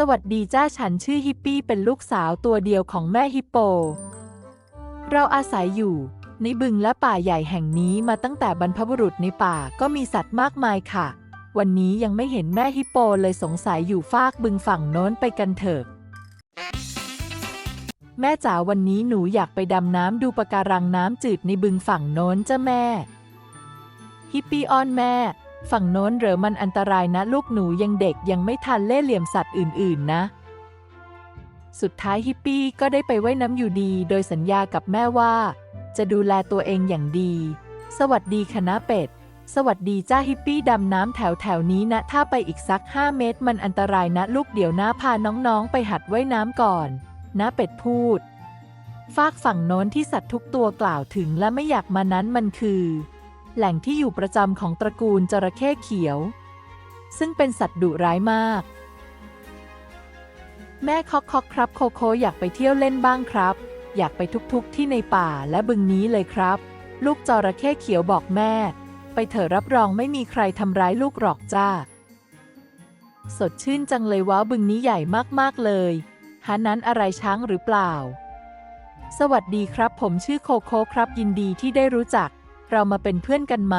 สวัสดีจ้าฉันชื่อฮิปปี้เป็นลูกสาวตัวเดียวของแม่ฮิปโป เราอาศัยอยู่ ในบึงและป่าใหญ่แห่งนี้มาตั้งแต่บรรพบุรุษในป่าก็มีสัตว์มากมายค่ะ วันนี้ยังไม่เห็นแม่ฮิปโปเลยสงสัยอยู่ฟากบึงฝั่งโน้นไปกันเถอะ แม่จ๋าวันนี้หนูอยากไปดำน้ำดูปะการังน้ำจืดในบึงฝั่งโน้นจ้าแม่ ฮิปปี้อ้อนแม่ ฝั่งโน้นเหรอมันอันตรายนะลูกหนูยังเด็กยังไม่ทันเล่เหลี่ยมสัตว์อื่น ๆ นะ สุดท้ายฮิปปี้ก็ได้ไปไว่ายน้ำอยู่ดี โดยสัญญากับแม่ว่า จะดูแลตัวเองอย่างดี สวัสดีคณะเป็ด สวัสดีจ้าฮิปปี้ดำน้ำแถวแถวๆนี้นะ ถ้าไปอีกสัก 5 เมตร มันอันตรายนะลูกเดี๋ยวน้าพาน้องๆ ไปหัดว่ายน้ำก่อน นะเป็ดพูด ฟากฝั่งโน้นที่สัตว์ทุกตัวกล่าวถึงและไม่อยากมานั้นมันคือ แหล่งที่อยู่ประจำของตระกูลจระเข้เขียว ซึ่งเป็นสัตว์ดุร้ายมาก แม่คอกคอกครับโคโคอยากไปเที่ยวเล่นบ้างครับ อยากไปทุกๆที่ในป่าและบึงนี้เลยครับ ลูกจระเข้เขียวบอกแม่ ไปเถอะรับรองไม่มีใครทำร้ายลูกหรอกจ้า สดชื่นจังเลยว้าวบึงนี้ใหญ่มากๆเลยหานั้นอะไรช้างหรือเปล่า สวัสดีครับ ผมชื่อโคโคครับ ยินดีที่ได้รู้จัก เรามาเป็นเพื่อนกันไหม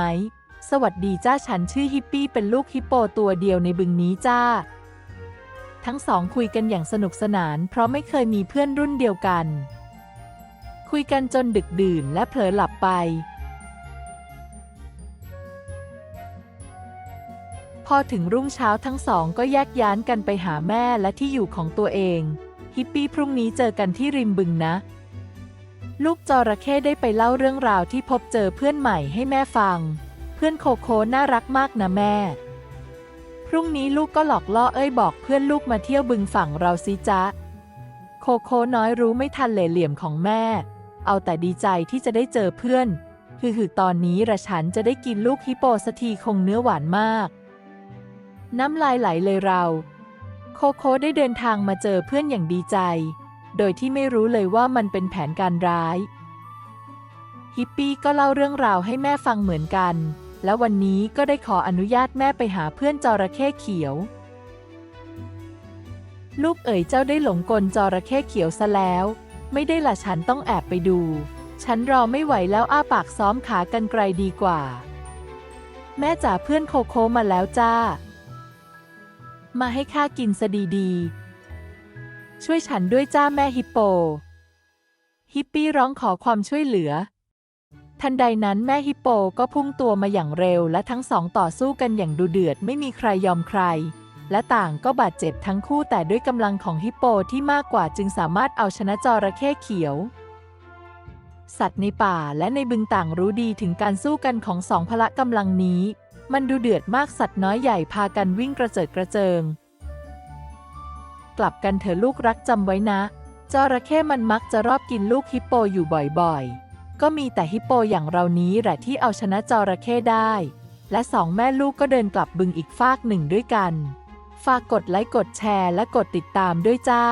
สวัสดีจ้าฉันชื่อฮิปปี้เป็นลูกฮิปโปตัวเดียวในบึงนี้จ้า ทั้งสองคุยกันอย่างสนุกสนาน เพราะไม่เคยมีเพื่อนรุ่นเดียวกัน คุยกันจนดึกดื่นและเผลอหลับไป พอถึงรุ่งเช้าทั้งสองก็แยกย้านกันไปหาแม่และที่อยู่ของตัวเองฮิปปี้พรุ่งนี้เจอกันที่ริมบึงนะ ลูกจระเข้ได้ไปเล่าเรื่องราวที่พบเจอเพื่อนใหม่ให้แม่ฟัง เพื่อนโคโค่น่ารักมากนะแม่ พรุ่งนี้ลูกก็หลอกล่อเอ้ยบอกเพื่อนลูกมาเที่ยวบึงฝั่งเราสิจ๊ะ โคโค่น้อยรู้ไม่ทันเหล่เหลี่ยมของแม่ เอาแต่ดีใจที่จะได้เจอเพื่อนคือคือตอนนี้ระฉันจะได้กินลูกฮิปโปสักทีคงเนื้อหวานมาก น้ำลายไหลเลยเรา โคโค่ได้เดินทางมาเจอเพื่อนอย่างดีใจ โดยที่ไม่รู้เลยว่ามันเป็นแผนการร้าย ฮิปปี้ก็เล่าเรื่องราวให้แม่ฟังเหมือนกัน แล้ววันนี้ก็ได้ขออนุญาตแม่ไปหาเพื่อนจระเข้เขียว ลูกเอ๋ยเจ้าได้หลงกลจระเข้เขียวซะแล้ว ไม่ได้ละฉันต้องแอบไปดู ฉันรอไม่ไหวแล้วอ้าปากซ้อมขากันไกลดีกว่า แม่จ๋าเพื่อนโคโค่มาแล้วจ้า มาให้ข้ากินซะดีๆ ช่วยฉันด้วยจ้าแม่ฮิปโป ฮิปปี้ร้องขอความช่วยเหลือ ทันใดนั้นแม่ฮิปโปก็พุ่งตัวมาอย่างเร็ว และทั้งสองต่อสู้กันอย่างดุเดือดไม่มีใครยอมใคร และต่างก็บาดเจ็บทั้งคู่แต่ด้วยกำลังของฮิปโปที่มากกว่าจึงสามารถเอาชนะจระเข้เขียว สัตว์ในป่าและในบึงต่างรู้ดีถึงการสู้กันของสองพละกำลังนี้ มันดูเดือดมากสัตว์น้อยใหญ่พากันวิ่งกระเจิดกระเจิง กลับกันเถอะลูกรักจำไว้นะ จระเข้มันมักจะรอบกินลูกฮิปโปอยู่บ่อยๆ ก็มีแต่ฮิปโปอย่างเรานี้แหละที่เอาชนะจระเข้ได้ และสองแม่ลูกก็เดินกลับบึงอีกฟากหนึ่งด้วยกัน ฝากกดไลค์กดแชร์และกดติดตามด้วยจ้า